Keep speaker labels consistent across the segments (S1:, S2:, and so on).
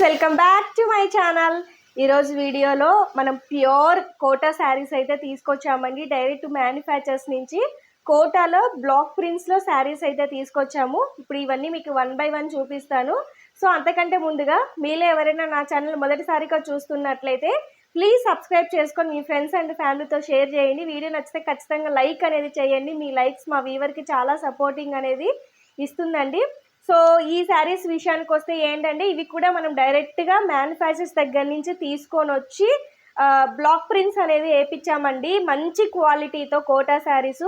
S1: Friends welcome back to my channel. ఈరోజు వీడియోలో మనం ప్యూర్ కోటా శారీస్ అయితే తీసుకొచ్చామండి. డైరెక్ట్ మ్యానుఫ్యాక్చర్స్ నుంచి కోటాలో బ్లాక్ ప్రింట్స్లో శారీస్ అయితే తీసుకొచ్చాము. ఇప్పుడు ఇవన్నీ మీకు వన్ బై వన్ చూపిస్తాను. సో అంతకంటే ముందుగా మీలో ఎవరైనా నా ఛానల్ మొదటిసారిగా చూస్తున్నట్లయితే ప్లీజ్ సబ్స్క్రైబ్ చేసుకొని మీ ఫ్రెండ్స్ అండ్ ఫ్యామిలీతో షేర్ చేయండి. వీడియో నచ్చితే ఖచ్చితంగా లైక్ అనేది చేయండి. మీ లైక్స్ మా వీవర్కి చాలా సపోర్టింగ్ అనేది ఇస్తుందండి. సో ఈ శారీస్ విషయానికి వస్తే ఏంటంటే ఇవి కూడా మనం డైరెక్ట్గా మ్యానుఫ్యాక్చర్స్ దగ్గర నుంచి తీసుకొని వచ్చి బ్లాక్ ప్రింట్స్ అనేది వేయించామండి మంచి క్వాలిటీతో కోటా శారీస్.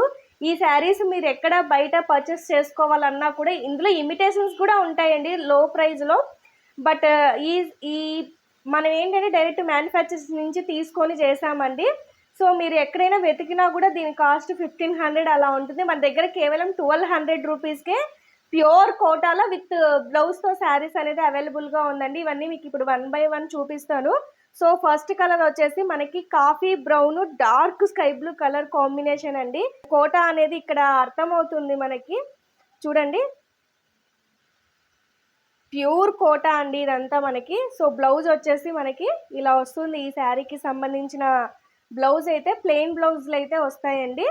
S1: ఈ శారీస్ మీరు ఎక్కడ బయట పర్చేస్ చేసుకోవాలన్నా కూడా ఇందులో ఇమిటేషన్స్ కూడా ఉంటాయండి లో ప్రైజ్లో. బట్ ఈ ఈ మనం ఏంటంటే డైరెక్ట్ మ్యానుఫ్యాక్చర్స్ నుంచి తీసుకొని చేసామండి సో మీరు ఎక్కడైనా వెతికినా కూడా దీని కాస్ట్ ఫిఫ్టీన్ హండ్రెడ్ అలా ఉంటుంది. మన దగ్గర కేవలం ట్వెల్వ్ హండ్రెడ్ రూపీస్కే ప్యూర్ కోటాలో విత్ బ్లౌజ్తో శారీస్ అనేది అవైలబుల్గా ఉందండి. ఇవన్నీ మీకు ఇప్పుడు వన్ బై వన్ చూపిస్తాను. సో ఫస్ట్ కలర్ వచ్చేసి మనకి coffee brown dark sky blue colour combination అండి. కోటా అనేది ఇక్కడ అర్థమవుతుంది మనకి. చూడండి. ప్యూర్ కోటా అండి ఇదంతా మనకి. సో బ్లౌజ్ వచ్చేసి మనకి ఇలా వస్తుంది ఈ శారీకి సంబంధించిన బ్లౌజ్ అయితే ప్లెయిన్ బ్లౌజ్లు అయితే వస్తాయండి.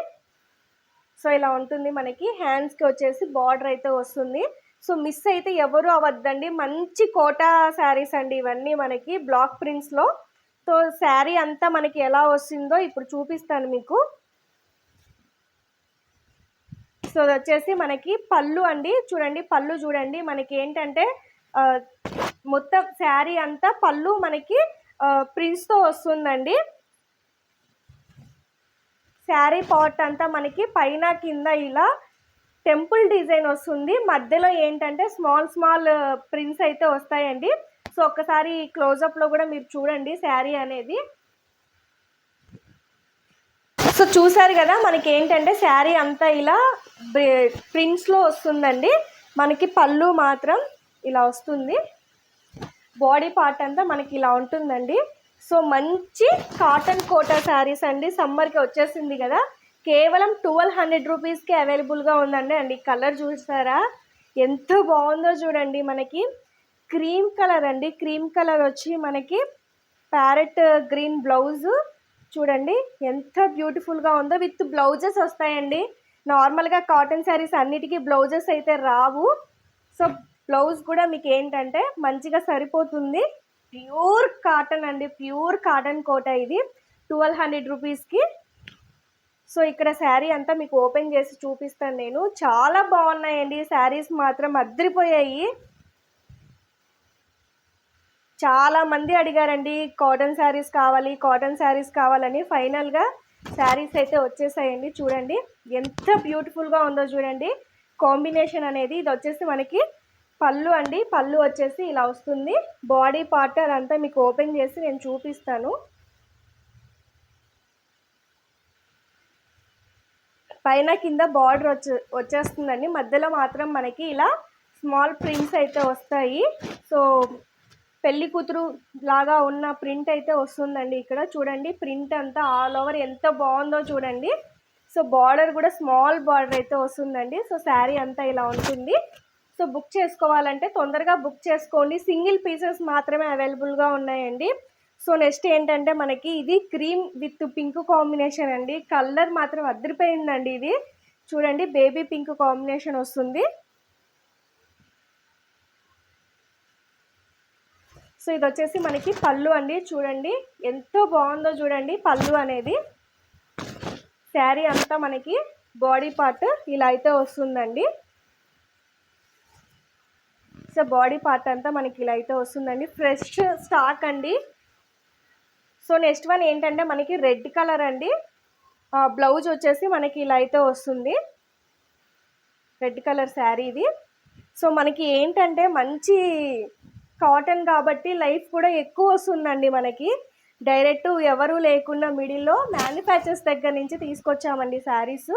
S1: సో ఇలా ఉంటుంది మనకి. హ్యాండ్స్కి వచ్చేసి బార్డర్ అయితే వస్తుంది. సో మిస్ అయితే ఎవరు అవ్వద్దండి. మంచి కోటా శారీస్ అండి ఇవన్నీ మనకి బ్లాక్ ప్రింట్స్లో సో శారీ అంతా మనకి ఎలా వస్తుందో ఇప్పుడు చూపిస్తాను మీకు. సో అది వచ్చేసి మనకి పళ్ళు అండి. చూడండి పళ్ళు చూడండి. మనకి ఏంటంటే మొత్తం శారీ అంతా పళ్ళు మనకి ప్రింట్స్తో వస్తుందండి. శారీ పార్ట్ అంతా మనకి పైన కింద ఇలా టెంపుల్ డిజైన్ వస్తుంది. మధ్యలో ఏంటంటే స్మాల్ స్మాల్ ప్రింట్స్ అయితే వస్తాయండి. సో ఒక్కసారి క్లోజప్లో కూడా మీరు చూడండి శారీ అనేది. సో చూసారు కదా మనకి ఏంటంటే శారీ అంతా ఇలా ప్రింట్స్లో వస్తుందండి. మనకి పళ్ళు మాత్రం ఇలా వస్తుంది. బాడీ పార్ట్ అంతా మనకి ఇలా ఉంటుందండి. సో మంచి కాటన్ కోటా శారీస్ అండి. సమ్మర్కి వచ్చేసింది కదా. కేవలం ట్వెల్వ్ హండ్రెడ్ రూపీస్కి అవైలబుల్గా ఉందండి. అండి కలర్ చూసారా? ఎంత బాగుందో చూడండి మనకి. క్రీమ్ కలర్ అండి. క్రీమ్ కలర్ వచ్చి మనకి ప్యారెట్ గ్రీన్ బ్లౌజ్ చూడండి ఎంత బ్యూటిఫుల్గా ఉందో. విత్ బ్లౌజెస్ వస్తాయండి. నార్మల్గా కాటన్ శారీస్ అన్నిటికీ బ్లౌజెస్ అయితే రావు. సో బ్లౌజ్ కూడా మీకు ఏంటంటే మంచిగా సరిపోతుంది. ప్యూర్ కాటన్ అండి ప్యూర్ కాటన్ కోట ఇది. ట్వెల్వ్ హండ్రెడ్ రూపీస్కి సో ఇక్కడ శారీ అంతా మీకు ఓపెన్ చేసి చూపిస్తాను నేను. చాలా బాగున్నాయండి శారీస్ మాత్రం అద్దరిపోయాయి. చాలా మంది అడిగారండి కాటన్ శారీస్ కావాలి కాటన్ శారీస్ కావాలని. ఫైనల్గా శారీస్ అయితే వచ్చేసాయండి చూడండి. ఎంత బ్యూటిఫుల్గా ఉందో చూడండి. కాంబినేషన్ అనేది ఇది వచ్చేసి మనకి పళ్ళు అండి. పళ్ళు వచ్చేసి ఇలా వస్తుంది. బాడీ పార్ట్ అదంతా మీకు ఓపెన్ చేసి నేను చూపిస్తాను. పైన కింద బార్డర్ వచ్చే వచ్చేస్తుందండి. మధ్యలో మాత్రం మనకి ఇలా స్మాల్ ప్రింట్స్ అయితే వస్తాయి. సో పెళ్ళి కూతురు లాగా ఉన్న ప్రింట్ అయితే వస్తుందండి ఇక్కడ. చూడండి ప్రింట్ అంతా ఆల్ ఓవర్ ఎంత బాగుందో చూడండి. సో బార్డర్ కూడా స్మాల్ బార్డర్ అయితే వస్తుందండి. సో శారీ అంతా ఇలా ఉంటుంది. సో బుక్ చేసుకోవాలంటే తొందరగా బుక్ చేసుకోండి. సింగిల్ పీసెస్ మాత్రమే అవైలబుల్గా ఉన్నాయండి. సో నెక్స్ట్ ఏంటంటే మనకి ఇది క్రీమ్ విత్ పింక్ కాంబినేషన్ అండి. కలర్ మాత్రం అదిరిపోయిందండి ఇది. చూడండి బేబీ పింక్ కాంబినేషన్ వస్తుంది. సో ఇది వచ్చేసి మనకి పళ్ళు అండి. చూడండి ఎంతో బాగుందో చూడండి పళ్ళు అనేది. శారీ అంతా మనకి బాడీ పార్ట్ ఇలా అయితే వస్తుందండి. సో బాడీ పార్ట్ అంతా మనకి ఇలా అయితే వస్తుందండి. ఫ్రెష్ స్టాక్ అండి. సో నెక్స్ట్ వన్ ఏంటంటే మనకి రెడ్ కలర్ అండి. బ్లౌజ్ వచ్చేసి మనకి ఇలా అయితే వస్తుంది. రెడ్ కలర్ శారీ ఇది. సో మనకి ఏంటంటే మంచి కాటన్ కాబట్టి లైఫ్ కూడా ఎక్కువ వస్తుందండి మనకి. డైరెక్ట్ ఎవరు లేకుండా మిడిల్లో మ్యానుఫ్యాక్చర్స్ దగ్గర నుంచి తీసుకొచ్చామండి శారీస్.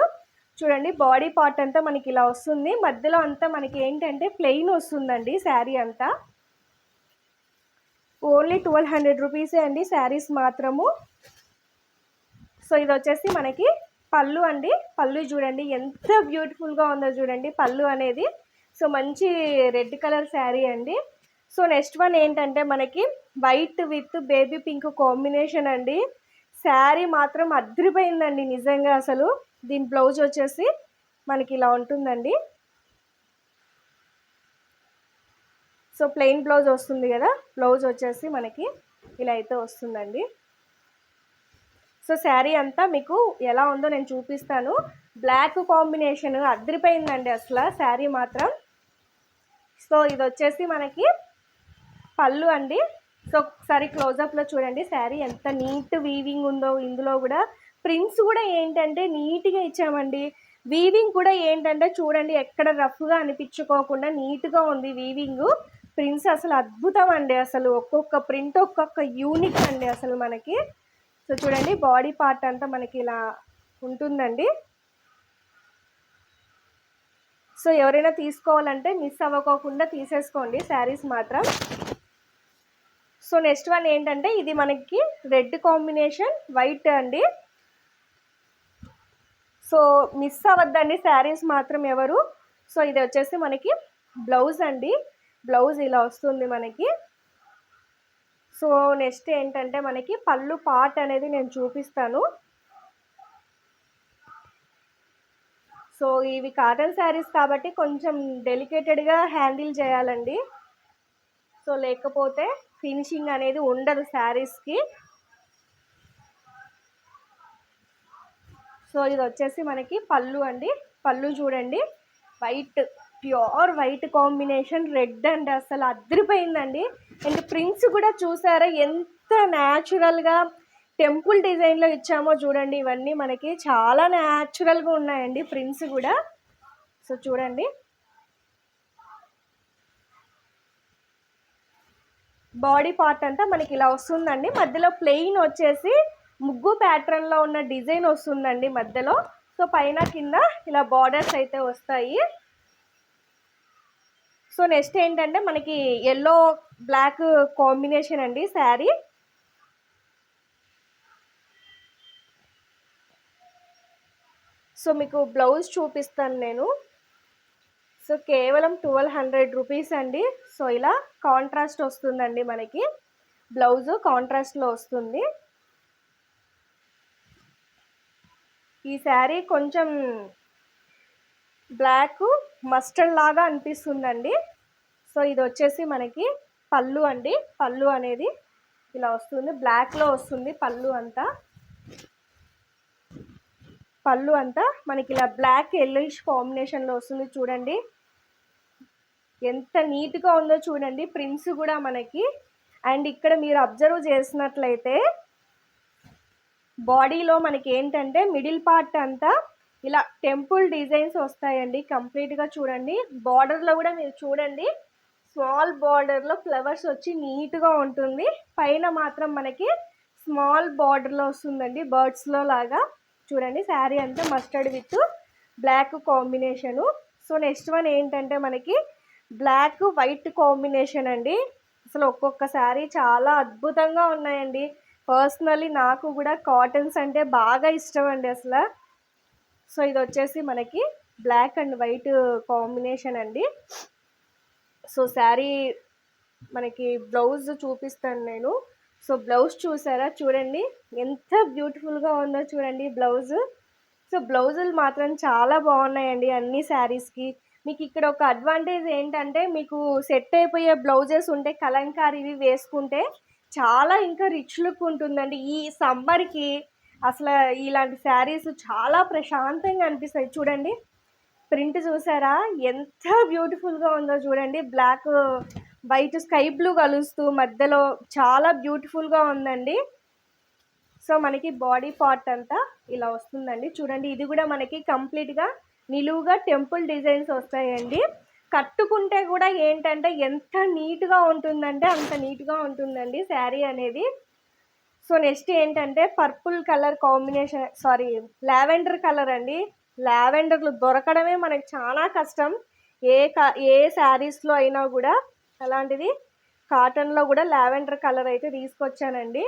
S1: చూడండి బాడీ పార్ట్ అంతా మనకి ఇలా వస్తుంది. మధ్యలో అంతా మనకి ఏంటంటే ప్లెయిన్ వస్తుందండి శారీ అంతా. ఓన్లీ ట్వెల్వ్ హండ్రెడ్ రూపీసే అండి శారీస్ మాత్రము. సో ఇది వచ్చేసి మనకి పళ్ళు అండి. పళ్ళు చూడండి ఎంత బ్యూటిఫుల్గా ఉందో చూడండి పళ్ళు అనేది. సో మంచి రెడ్ కలర్ శారీ అండి. సో నెక్స్ట్ వన్ ఏంటంటే మనకి white with baby pink combination అండి. శారీ మాత్రం అద్రిపోయిందండి నిజంగా అసలు. దీని బ్లౌజ్ వచ్చేసి మనకి ఇలా ఉంటుందండి. సో ప్లెయిన్ బ్లౌజ్ వస్తుంది కదా బ్లౌజ్ వచ్చేసి మనకి ఇలా అయితే వస్తుందండి. సో శారీ అంతా మీకు ఎలా ఉందో నేను చూపిస్తాను. బ్లాక్ కాంబినేషన్ అద్దరిపోయిందండి అసలు శారీ మాత్రం. సో ఇది వచ్చేసి మనకి పళ్ళు అండి. సో ఒకసారి క్లోజప్లో చూడండి శారీ ఎంత నీట్ వీవింగ్ ఉందో ఇందులో కూడా ప్రింట్స్ కూడా ఏంటంటే నీట్గా ఇచ్చామండి. వీవింగ్ కూడా ఏంటంటే చూడండి ఎక్కడ రఫ్గా అనిపించుకోకుండా నీట్గా ఉంది వీవింగ్. ప్రింట్స్ అసలు అద్భుతం అండి అసలు. ఒక్కొక్క ప్రింట్ ఒక్కొక్క యూనిక్ అండి అసలు మనకి. సో చూడండి బాడీ పార్ట్ అంతా మనకి ఇలా ఉంటుందండి. సో ఎవరైనా తీసుకోవాలంటే మిస్ అవ్వకోకుండా తీసేసుకోండి. శారీస్ మాత్రం. సో నెక్స్ట్ వన్ ఏంటంటే ఇది మనకి రెడ్ కాంబినేషన్ వైట్ అండి. సో మిస్ అవ్వద్దండి శారీస్ మాత్రం ఎవరు. సో ఇది వచ్చేసి మనకి బ్లౌజ్ అండి. బ్లౌజ్ ఇలా వస్తుంది మనకి. సో నెక్స్ట్ ఏంటంటే మనకి పళ్ళు పార్ట్ అనేది నేను చూపిస్తాను. సో ఇవి కాటన్ శారీస్ కాబట్టి కొంచెం డెలికేటెడ్గా హ్యాండిల్ చేయాలండి. సో లేకపోతే ఫినిషింగ్ అనేది ఉండదు శారీస్కి. సో ఇది వచ్చేసి మనకి పళ్ళు అండి. పళ్ళు చూడండి. White pure white combination. Red అండి అసలు. అదిరిపోయిందండి. అండ్ ప్రింట్స్ కూడా చూసారా? ఎంత న్యాచురల్గా టెంపుల్ డిజైన్లో ఇచ్చామో చూడండి. ఇవన్నీ మనకి చాలా న్యాచురల్గా ఉన్నాయండి ప్రింట్స్ కూడా. సో చూడండి. బాడీ పార్ట్ అంతా మనకి ఇలా వస్తుందండి. మధ్యలో ప్లెయిన్ వచ్చేసి ముగ్గు ప్యాటర్న్లో ఉన్న డిజైన్ వస్తుందండి మధ్యలో. సో పైన కింద ఇలా బార్డర్స్ అయితే వస్తాయి. సో నెక్స్ట్ ఏంటంటే మనకి ఎల్లో బ్లాక్ కాంబినేషన్ అండి శారీ సో మీకు బ్లౌజ్ చూపిస్తాను నేను. సో కేవలం ట్వెల్వ్ హండ్రెడ్ రూపీస్ అండి. సో ఇలా కాంట్రాస్ట్ వస్తుందండి మనకి. బ్లౌజ్ కాంట్రాస్ట్లో వస్తుంది. ఈ శారీ కొంచెం బ్లాక్ మస్టర్డ్ లాగా అనిపిస్తుందండి. సో ఇది వచ్చేసి మనకి పళ్ళు అండి. పళ్ళు అనేది ఇలా వస్తుంది. బ్లాక్లో వస్తుంది పళ్ళు అంతా. పళ్ళు అంతా మనకి ఇలా బ్లాక్ ఎల్లిష్ కాంబినేషన్లో వస్తుంది చూడండి. ఎంత నీట్గా ఉందో చూడండి. ప్రింట్స్ కూడా మనకి. అండ్ ఇక్కడ మీరు అబ్జర్వ్ చేసినట్లయితే బాడీలో మనకి ఏంటంటే మిడిల్ పార్ట్ అంతా ఇలా టెంపుల్ డిజైన్స్ వస్తాయండి. కంప్లీట్గా చూడండి. బార్డర్లో కూడా మీరు చూడండి. స్మాల్ బార్డర్లో ఫ్లవర్స్ వచ్చి నీట్గా ఉంటుంది. పైన మాత్రం మనకి స్మాల్ బార్డర్లో వస్తుందండి. బర్డ్స్లో లాగా. చూడండి. శారీ అంతా mustard with black combination. So next one ఏంటంటే మనకి బ్లాక్ వైట్ కాంబినేషన్ అండి అసలు ఒక్కొక్క శారీ చాలా అద్భుతంగా ఉన్నాయండి. పర్సనలీ నాకు కూడా కాటన్స్ అంటే బాగా ఇష్టం అండి అసలు. సో ఇది వచ్చేసి మనకి బ్లాక్ అండ్ వైట్ కాంబినేషన్ అండి. సో శారీ మనకి బ్లౌజ్ చూపిస్తాను నేను. సో బ్లౌజ్ చూసారా? చూడండి. ఎంత బ్యూటిఫుల్గా ఉందో చూడండి బ్లౌజ్ సో బ్లౌజులు మాత్రం చాలా బాగున్నాయండి అన్ని శారీస్కి మీకు ఇక్కడ ఒక అడ్వాంటేజ్ ఏంటంటే మీకు సెట్ అయిపోయే బ్లౌజెస్ ఉంటే కలంకారీ ఇవి వేసుకుంటే చాలా ఇంకా రిచ్ లుక్ ఉంటుందండి. ఈ సమ్మర్కి అసలు ఇలాంటి శారీస్ చాలా ప్రశాంతంగా అనిపిస్తాయి. చూడండి ప్రింట్ చూసారా? ఎంత బ్యూటిఫుల్గా ఉందో చూడండి. బ్లాక్ వైట్ స్కై బ్లూ కలుస్తూ మధ్యలో చాలా బ్యూటిఫుల్గా ఉందండి. సో మనకి బాడీ పార్ట్ అంతా ఇలా వస్తుందండి. చూడండి ఇది కూడా మనకి కంప్లీట్గా నిలువుగా టెంపుల్ డిజైన్స్ వస్తాయండి. కట్టుకుంటే కూడా ఏంటంటే ఎంత నీట్గా ఉంటుందంటే అంత నీట్గా ఉంటుందండి శారీ అనేది. సో నెక్స్ట్ ఏంటంటే purple colour combination sorry lavender colour అండి. లావెండర్లు దొరకడమే మనకి చాలా కష్టం. ఏ కా ఏ శారీస్లో అయినా కూడా అలాంటిది కాటన్లో కూడా లావెండర్ కలర్ అయితే తీసుకొచ్చానండి.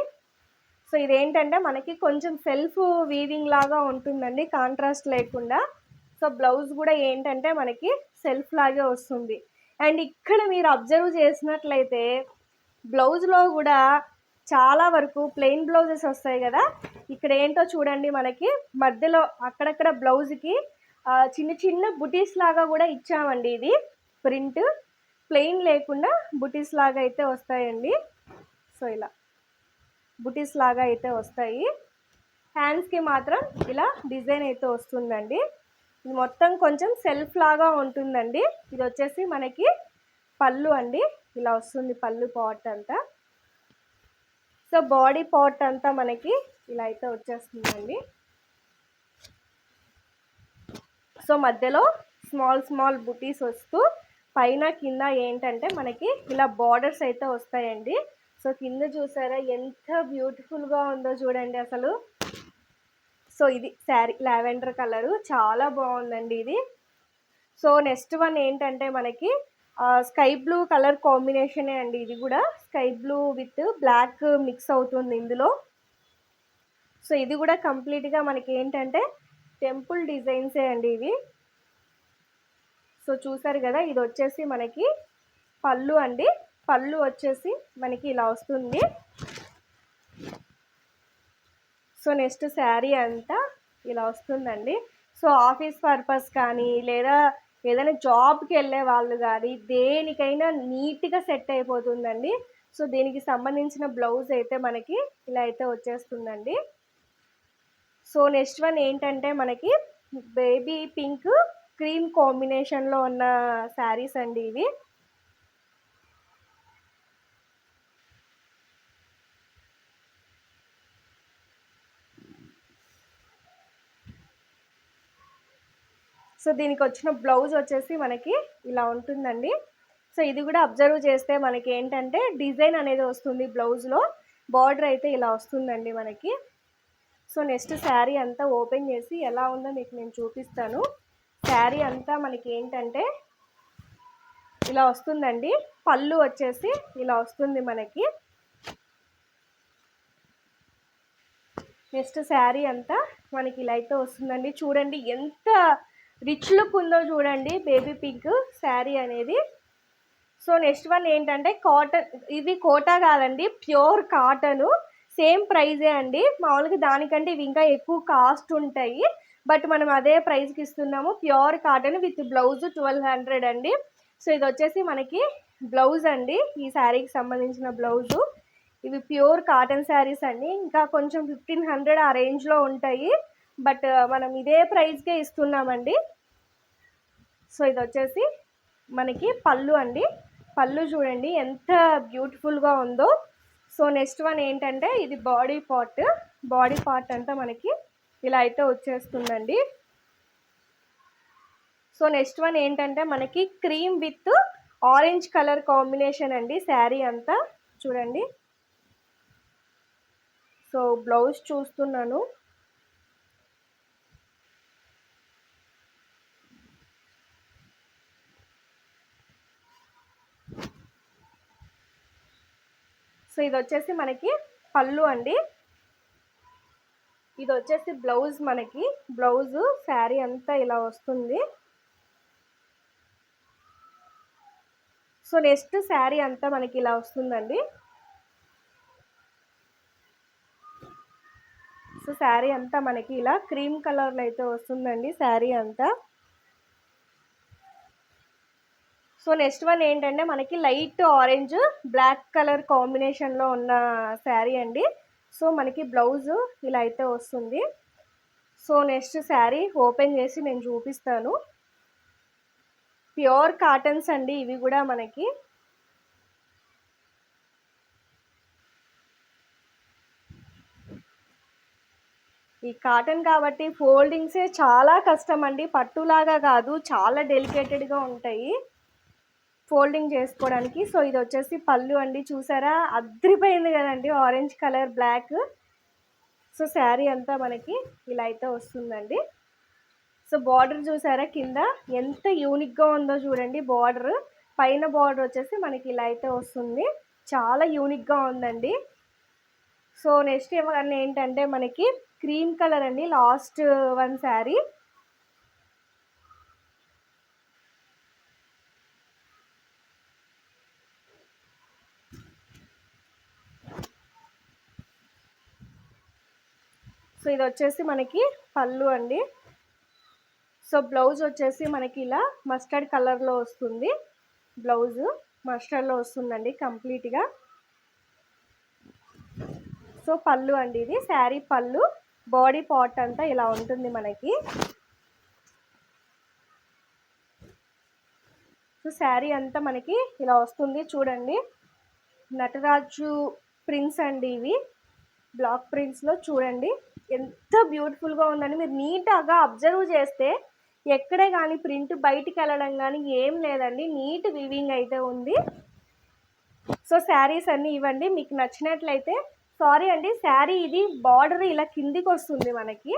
S1: సో ఇదేంటంటే మనకి కొంచెం సెల్ఫ్ వీవింగ్ లాగా ఉంటుందండి కాంట్రాస్ట్ లేకుండా. సో బ్లౌజ్ కూడా ఏంటంటే మనకి సెల్ఫ్ లాగే వస్తుంది. అండ్ ఇక్కడ మీరు అబ్జర్వ్ చేసినట్లయితే బ్లౌజ్లో కూడా చాలా వరకు ప్లెయిన్ బ్లౌజెస్ వస్తాయి కదా. ఇక్కడ ఏంటో చూడండి మనకి మధ్యలో అక్కడక్కడ బ్లౌజ్కి చిన్న చిన్న బుటీస్ లాగా కూడా ఇచ్చామండి ఇది. ప్రింట్ ప్లెయిన్ లేకుండా బుటీస్ లాగా అయితే వస్తాయండి. సో ఇలా బుటీస్ లాగా అయితే వస్తాయి. హ్యాండ్స్కి మాత్రం ఇలా డిజైన్ అయితే వస్తుందండి. ఇది మొత్తం కొంచెం సెల్ఫ్ లాగా ఉంటుందండి. ఇది వచ్చేసి మనకి పళ్ళు అండి. ఇలా వస్తుంది పళ్ళు పాట్ అంతా. సో బాడీ పాట్ అంతా మనకి ఇలా అయితే వచ్చేస్తుందండి. సో మధ్యలో స్మాల్ స్మాల్ బుటీస్ వస్తూ పైన కింద ఏంటంటే మనకి ఇలా బార్డర్స్ అయితే వస్తాయండి. సో కింద చూసారా ఎంత బ్యూటిఫుల్గా ఉందో చూడండి అసలు. సో ఇది శారీ లావెండర్ కలరు. చాలా బాగుందండి ఇది. సో నెక్స్ట్ వన్ ఏంటంటే మనకి స్కై బ్లూ కలర్ కాంబినేషనే అండి ఇది కూడా. Sky blue with black mix అవుతుంది ఇందులో. సో ఇది కూడా కంప్లీట్గా మనకి ఏంటంటే టెంపుల్ డిజైన్సే అండి ఇవి. సో చూసారు కదా ఇది వచ్చేసి మనకి పళ్ళు అండి. పళ్ళు వచ్చేసి మనకి ఇలా వస్తుంది. సో నెక్స్ట్ శారీ అంతా ఇలా వస్తుందండి. సో ఆఫీస్ పర్పస్ కానీ లేదా ఏదైనా జాబ్కి వెళ్ళే వాళ్ళు కానీ దేనికైనా నీట్గా సెట్ అయిపోతుందండి. సో దీనికి సంబంధించిన బ్లౌజ్ అయితే మనకి ఇలా అయితే వచ్చేస్తుందండి. సో నెక్స్ట్ వన్ ఏంటంటే మనకి బేబీ పింక్ క్రీమ్ కాంబినేషన్లో ఉన్న శారీస్ అండి ఇవి. సో దీనికి వచ్చిన బ్లౌజ్ వచ్చేసి మనకి ఇలా ఉంటుందండి. సో ఇది కూడా అబ్జర్వ్ చేస్తే మనకి ఏంటంటే డిజైన్ అనేది వస్తుంది బ్లౌజ్లో. బార్డర్ అయితే ఇలా వస్తుందండి మనకి. సో నెక్స్ట్ శారీ అంతా ఓపెన్ చేసి ఎలా ఉందో మీకు నేను చూపిస్తాను. శారీ అంతా మనకి ఏంటంటే ఇలా వస్తుందండి. పళ్ళు వచ్చేసి ఇలా వస్తుంది మనకి. నెక్స్ట్ శారీ అంతా మనకి ఇలా అయితే వస్తుందండి. చూడండి ఎంత రిచ్ లుక్ ఉందో చూడండి. బేబీ పింక్ శారీ అనేది. సో నెక్స్ట్ వన్ ఏంటంటే కాటన్ ఇది కోటా కాదండి ప్యూర్ కాటను సేమ్ ప్రైజే అండి. మామూలుగా దానికంటే ఇవి ఇంకా ఎక్కువ కాస్ట్ ఉంటాయి. బట్ మనం అదే ప్రైస్కి ఇస్తున్నాము. Pure cotton with blouse twelve hundred అండి. సో ఇది వచ్చేసి మనకి బ్లౌజ్ అండి. ఈ శారీకి సంబంధించిన బ్లౌజు ఇవి ప్యూర్ కాటన్ శారీస్ అండి. ఇంకా కొంచెం ఫిఫ్టీన్ హండ్రెడ్ ఆ రేంజ్లో ఉంటాయి. బట్ మనం ఇదే ప్రైస్కే ఇస్తున్నామండి. సో ఇది వచ్చేసి మనకి పళ్ళు అండి. పళ్ళు చూడండి ఎంత బ్యూటిఫుల్గా ఉందో. సో నెక్స్ట్ వన్ ఏంటంటే ఇది బాడీ పార్ట్. బాడీ పార్ట్ అంతా మనకి ఇలా అయితే వచ్చేస్తుందండి. సో నెక్స్ట్ వన్ ఏంటంటే మనకి cream with orange colour combination అండి శారీ అంతా. చూడండి. సో బ్లౌజ్ చూస్తున్నాను. సో ఇది వచ్చేసి మనకి పళ్ళు అండి. ఇది వచ్చేసి బ్లౌజ్ మనకి. బ్లౌజు శారీ అంతా ఇలా వస్తుంది. సో నెక్స్ట్ శారీ అంతా మనకి ఇలా వస్తుందండి. సో శారీ అంతా మనకి ఇలా క్రీమ్ కలర్లో అయితే వస్తుందండి శారీ అంతా. సో నెక్స్ట్ వన్ ఏంటంటే మనకి లైట్ ఆరెంజ్ బ్లాక్ కలర్ కాంబినేషన్లో ఉన్న శారీ అండి. సో మనకి బ్లౌజ్ ఇలా అయితే వస్తుంది. సో నెక్స్ట్ శారీ ఓపెన్ చేసి నేను చూపిస్తాను. ప్యూర్ కాటన్స్ అండి ఇవి కూడా మనకి. ఈ కాటన్ కాబట్టి ఫోల్డింగ్సే చాలా కష్టం అండి. పట్టులాగా కాదు చాలా డెలికేటెడ్గా ఉంటాయి. ఫోల్డింగ్ చేసుకోవడానికి. సో ఇది వచ్చేసి పళ్ళు అండి. చూసారా? అద్రిపోయింది కదండి. Orange colour black. So saree అంతా మనకి ఇలా అయితే వస్తుందండి. సో బార్డర్ చూసారా కింద? ఎంత యూనిక్గా ఉందో చూడండి బార్డర్. పైన బార్డర్ వచ్చేసి మనకి ఇలా అయితే వస్తుంది. చాలా యూనిక్గా ఉందండి. సో నెక్స్ట్ ఏమన్నా ఏంటంటే మనకి క్రీమ్ కలర్ అండి. Last one saree. సో ఇది వచ్చేసి మనకి పళ్ళు అండి. సో బ్లౌజ్ వచ్చేసి మనకి ఇలా మస్టర్డ్ కలర్లో వస్తుంది. బ్లౌజ్ మస్టర్డ్లో వస్తుందండి కంప్లీట్గా సో పళ్ళు అండి ఇది. శారీ పళ్ళు బాడీ పార్ట్ అంతా ఇలా ఉంటుంది మనకి. సో శారీ అంతా మనకి ఇలా వస్తుంది చూడండి. నటరాజు ప్రింట్స్ అండి ఇవి. బ్లాక్ ప్రింట్స్లో చూడండి. ఎంత బ్యూటిఫుల్గా ఉందని మీరు నీట్గా అబ్జర్వ్ చేస్తే ఎక్కడే కానీ ప్రింట్ బయటికి వెళ్ళడం కానీ ఏం లేదండి. నీట్ వివింగ్ అయితే ఉంది. సో శారీస్ అన్నీ ఇవ్వండి. మీకు నచ్చినట్లయితే సారీ అండి శారీ ఇది బార్డర్ ఇలా కిందికి వస్తుంది మనకి.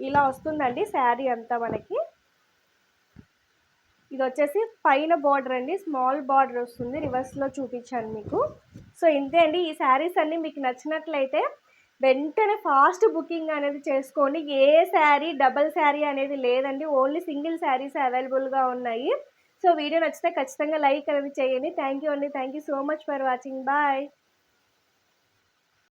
S1: ఇలా వస్తుందండి శారీ అంతా మనకి. ఇది వచ్చేసి పైన బార్డర్ అండి. స్మాల్ బార్డర్ వస్తుంది. రివర్స్లో చూపించాను మీకు. సో ఇంతే అండి. ఈ శారీస్ అన్నీ మీకు నచ్చినట్లయితే వెంటనే ఫాస్ట్ బుకింగ్ అనేది చేసుకోండి. ఏ శారీ డబల్ శారీ అనేది లేదండి. ఓన్లీ సింగిల్ శారీస్ అవైలబుల్గా ఉన్నాయి. సో వీడియో నచ్చితే ఖచ్చితంగా లైక్ అనేది చేయండి. థ్యాంక్ యూ అండి. Thank you so much for watching bye